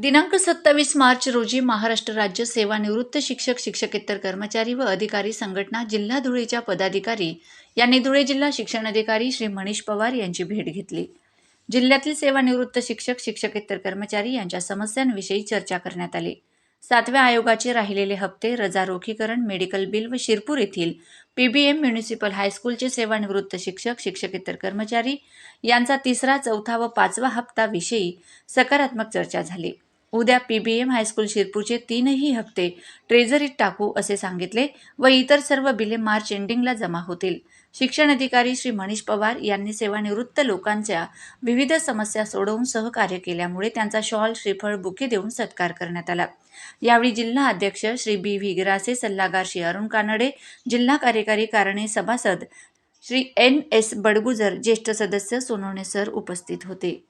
दिनांक सत्तावीस मार्च रोजी महाराष्ट्र राज्य सेवानिवृत्त शिक्षक शिक्षकेतर कर्मचारी व अधिकारी संघटना जिल्हा धुळेच्या पदाधिकारी यांनी धुळे जिल्हा शिक्षण अधिकारी श्री मनीष पवार यांची भेट घेतली. जिल्ह्यातील सेवानिवृत्त शिक्षक शिक्षकेतर कर्मचारी यांच्या समस्यांविषयी चर्चा करण्यात आली. सातव्या आयोगाचे राहिलेले हप्ते रजा रोखीकरण मेडिकल बिल व शिरपूर येथील पीबीएम म्युनिसिपल हायस्कूलचे सेवानिवृत्त शिक्षक शिक्षकेतर कर्मचारी यांचा तिसरा चौथा व पाचवा हप्ता विषयी सकारात्मक चर्चा झाली. उद्या पीबीएम हायस्कूल शिरपूरचे तीनही हप्ते ट्रेझरीत टाकू असे सांगितले व इतर सर्व बिले मार्च एंडिंगला जमा होतील. शिक्षण अधिकारी श्री मनीष पवार यांनी सेवानिवृत्त लोकांच्या विविध समस्या सोडवून सहकार्य केल्यामुळे त्यांचा शॉल श्रीफळ बुके देऊन सत्कार करण्यात आला. यावेळी जिल्हा अध्यक्ष श्री बी. व्ही ग्रासे सल्लागार श्री अरुण कानडे जिल्हा कार्यकारी कारणे सभासद श्री एन एस बडगुजर ज्येष्ठ सदस्य सोनवणे सर उपस्थित होते.